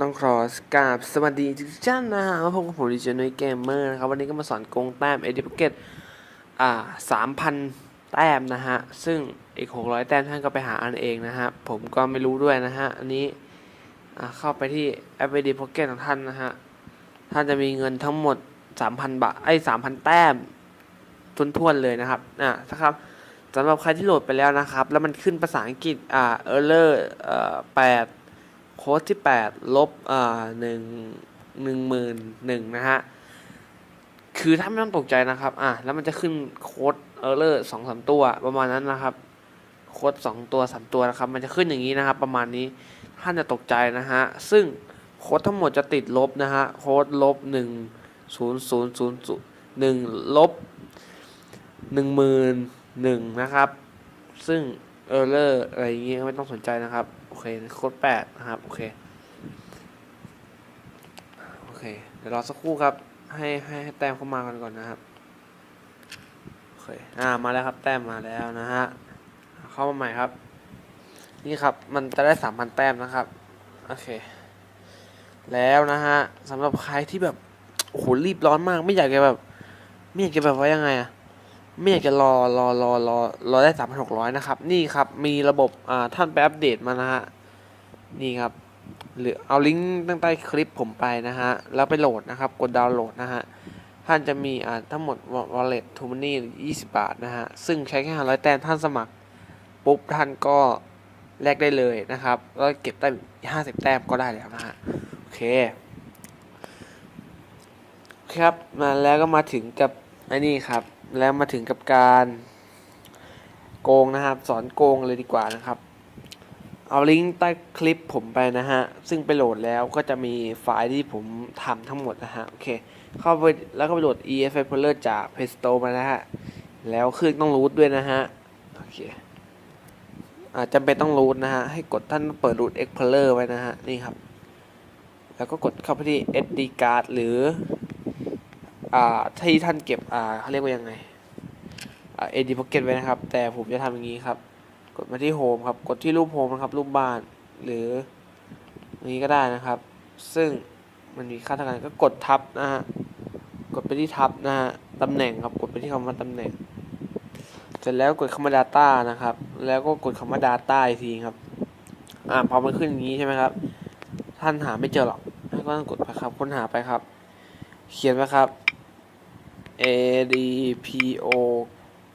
ต้องขอกราบสวัสดีทุกท่านนะฮะมาพบกับผมดิจิทัลเกมเมอร์นะครับ วันนี้ก็มาสอนโกงแต้มเอดิพเกตอ่าสามพันแต้มนะฮะ ซึ่งอีกหกร้อยแต้มท่านก็ไปหาอันเองนะฮะ ผมก็ไม่รู้ด้วยนะฮะ อันนี้อ่าเข้าไปที่แอปเอดิพเกตของท่านนะฮะ ท่านจะมีเงินทั้งหมดสามพันบาทไอ้สามพันแต้มทุนๆเลยนะครับอ่านะครับสำหรับใครที่โหลดไปแล้วนะครับ แล้วมันขึ้นภาษาอังกฤษอ่าเออร์เลอร์เอ่อแปด โค้ดที่ 8 ลบอ่าหนึ่งหนึ่งหมื่นหนึ่งนะฮะ คือถ้าไม่ต้องตกใจนะครับ อะ แล้วมันจะขึ้นโค้ดเออร์เลอร์สองสามตัวประมาณนั้นนะครับ โค้ดสองตัวสามตัวนะครับ มันจะขึ้นอย่างนี้นะครับ ประมาณนี้ ท่านจะตกใจนะฮะ ซึ่งโค้ดทั้งหมดจะติดลบนะฮะ โค้ดลบหนึ่งศูนย์ศูนย์ศูนย์หนึ่งลบหนึ่งหมื่นหนึ่งนะครับ ซึ่งเออร์เลอร์อะไรอย่างเงี้ยไม่ต้องสนใจนะครับ เคโค้ดแปดนะครับ โอเค โอเค เดี๋ยวรอสักครู่ครับ ให้ให้ให้แต้มเข้ามากันก่อนนะครับ โอเค อ่า มาแล้วครับ แต้มมาแล้วนะฮะ เข้ามาใหม่ครับ นี่ครับ มันจะได้สามพันแต้มนะครับ โอเค แล้วนะฮะสำหรับใครที่แบบ โอ้โห รีบร้อนมาก ไม่อยากจะแบบ ไม่อยากจะแบบว่ายังไงอะ ไม่อยากจะรอรอรอรอรอได้สามพันหกร้อยนะครับ นี่ครับมีระบบอ่าท่านไปอัปเดตมานะฮะนี่ครับหรือเอาลิงก์ตั้งใต้คลิปผมไปนะฮะแล้วไปโหลดนะครับกดดาวน์โหลดนะฮะท่านจะมีอ่าทั้งหมด wallet to money 20 บาทนะฮะซึ่งใช้แค่500แต้มท่านสมัคร ปุ๊บท่านก็แลกได้เลยนะครับ แล้วเก็บได้50 แต้มก็ได้แล้วนะฮะโอเคครับมาแล้วก็มาถึงกับไอ้นี่ครับ แล้วมาถึงกับการโกงนะครับ สอนโกงเลยดีกว่านะครับ เอาลิงก์ใต้คลิปผมไปนะฮะ ซึ่งไปโหลดแล้วก็จะมีไฟล์ที่ผมทำทั้งหมดนะฮะ โอเค เข้าไปแล้วก็ไปโหลด EF Explorer จาก Play Store มานะฮะ แล้วเครื่องต้องรูทด้วยนะฮะ โอเคอาจำเป็นต้องรูทนะฮะ ให้กดท่านเปิดรูท Explorer ไว้นะฮะ นี่ครับ แล้วก็กดเข้าไปที่ SD card หรือ อ่าที่ท่านเก็บอ่าเขาเรียกว่ายังไงเอ่า AD Pocket ไว้นะครับ แต่ผมจะทำอย่างนี้ครับ กดมาที่โฮมครับ กดที่รูปโฮมนะครับ รูปบ้าน หรืออย่างนี้ก็ได้นะครับ ซึ่งมันมีค่าเท่ากันก็กดทับนะฮะ กดไปที่ทับนะฮะตำแหน่งครับ กดไปที่คำว่าตำแหน่ง เสร็จแล้วกดคำว่า Data นะครับ แล้วก็กดคำว่า Data อีกทีครับ อ่า พอมันขึ้นอย่างนี้ใช่ไหมครับ ท่านหาไม่เจอหรอกก็ต้องกดไปครับ ค้นหาไปครับ เขียนไว้ครับ A D P O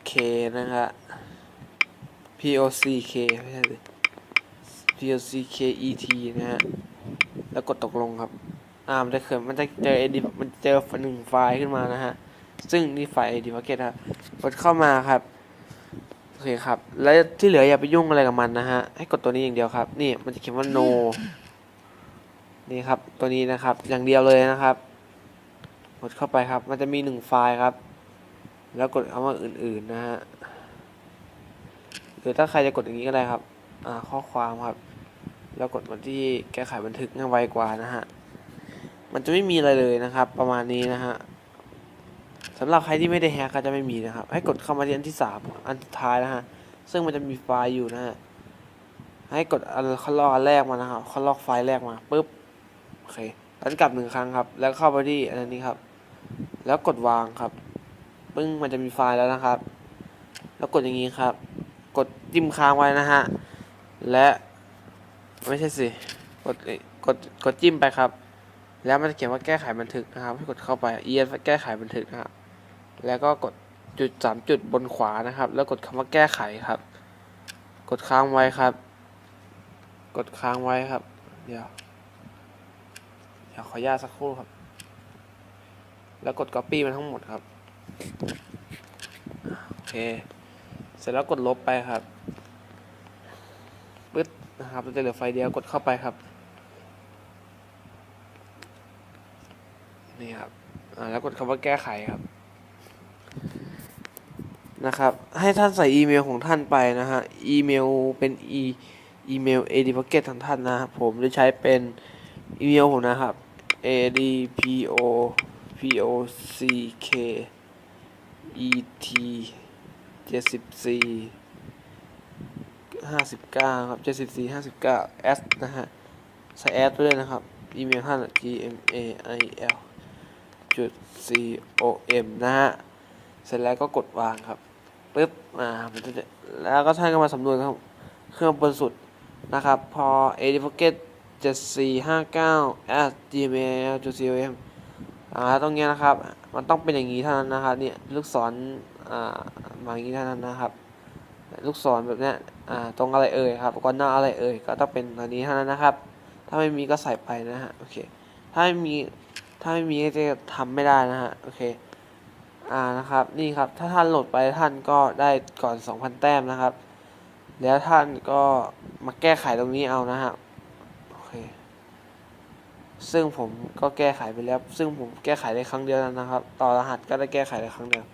K นะครับ P O C K ไม่ใช่สิ P O C K E T นะฮะ แล้วกดตกลงครับ อ่า มันจะเกิดมันจะเจอ AD มันเจอหนึ่งไฟล์ขึ้นมานะฮะ ซึ่งนี่ไฟล์ AD Packet ครับกดเข้ามาครับ โอเคครับ แล้วที่เหลืออย่าไปยุ่งอะไรกับมันนะฮะ ให้กดตัวนี้อย่างเดียวครับ นี่มันจะเขียนว่า no นี่ครับ ตัวนี้นะครับ อย่างเดียวเลยนะครับ ดเข้าไปครับ มันจะมีหนึ่งไฟล์ครับ แล้วกดคำว่าอื่นๆนะฮะหรือถ้าใครจะกดอย่างนี้ก็ได้ครับอ่าข้อความครับ แล้วกดมาที่แก้ไขบันทึกง่ายไวกว่านะฮะมันจะไม่มีอะไรเลยนะครับ ประมาณนี้นะฮะสำหรับใครที่ไม่ได้แฮกก็จะไม่มีนะครับ ให้กดเข้ามาที่อันที่สามอันสุดท้ายนะฮะซึ่งมันจะมีไฟล์อยู่นะฮะให้กดอันเขาลอกอันแรกมานะครับเขาลอกไฟล์แรกมาปุ๊บโอเคแล้วกลับหนึ่งครั้งครับ แล้วเข้าไปที่อันนี้ครับ แล้วกดวางครับปึ้งมันจะมีไฟล์แล้วนะครับ แล้วกดอย่างนี้ครับ กดจิ้มค้างไว้นะฮะ และไม่ใช่สิ กดเอ้กดกดจิ้มไปครับ แล้วมันจะเขียนว่าแก้ไขบันทึกนะครับ ให้กดเข้าไปเอียนแก้ไขบันทึกนะครับ แล้วก็กดจุดสามจุดบนขวานะครับ แล้วกดคำว่าแก้ไขครับ กดค้างไว้ครับ กดค้างไว้ครับ เดี๋ยว เดี๋ยวขออนุญาตสักครู่ครับ แล้วกด copy มันทั้งหมดครับโอเค เสร็จแล้วกดลบไปครับปึ๊ดนะครับจะเหลือไฟเดียวกดเข้าไปครับ นี่ครับอ่าแล้วกดคำว่าแก้ไขครับนะครับ ให้ท่านใส่อีเมลของท่านไปนะฮะ อีเมลเป็นอีอีเมล AD Pocket ของท่านนะครับ ผมจะใช้เป็นอีเมลผมนะครับ adpo P O C K E T เจ็ดสิบสี่ห้าสิบเก้าครับเจ็ดสิบสี่ห้าสิบเก้า S นะฮะ ใส่ S ไปเลยนะครับ อีเมลท่า gmail จุด com นะฮะ เสร็จแล้วก็กดวางครับปึ๊บอ่ามันจะแล้วก็ท่านก็มาสำรวจครับ เครื่องบนสุดนะครับ พอ a d p o c k e t 7459 at gmail com อ่าตรงเนี้ยนะครับ มันต้องเป็นอย่างนี้เท่านั้นนะครับเนี่ยลูกศรอ่ามาอย่างนี้เท่านั้นนะครับ ลูกศรแบบเนี้ยอ่าตรงอะไรเอ่ยครับก่อนหน้าอะไรเอ่ยก็ต้องเป็นอันนี้เท่านั้นนะครับ ถ้าไม่มีก็ใส่ไปนะฮะโอเคถ้าไม่มีถ้าไม่มีก็จะทำไม่ได้นะฮะโอเคอ่านะครับนี่ครับถ้าท่านโหลดไปท่านก็ได้ก่อน 2,000 แต้มนะครับ แล้วท่านก็มาแก้ไขตรงนี้เอานะฮะโอเค ซึ่งผมก็แก้ไขไปแล้ว ซึ่งผมแก้ไขได้ครั้งเดียวนะครับ ต่อรหัสก็ได้แก้ไขได้ครั้งเดียว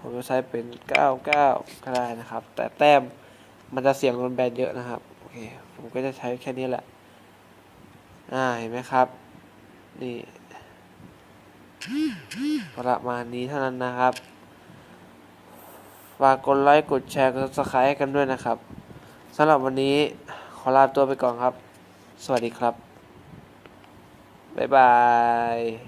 ผมจะใช้เป็น 99 ก็ได้นะครับ แต่แต้มมันจะเสี่ยงโดนแบนเยอะนะครับ โอเค ผมก็จะใช้แค่นี้แหละ อ่า เห็นไหมครับ นี่ประมาณนี้เท่านั้นนะครับ ฝากกดไลค์ กดแชร์ กด s u b s c r i b e กันด้วยนะครับ สำหรับวันนี้ขอลาตัวไปก่อนครับ สวัสดีครับ บ๊ายบาย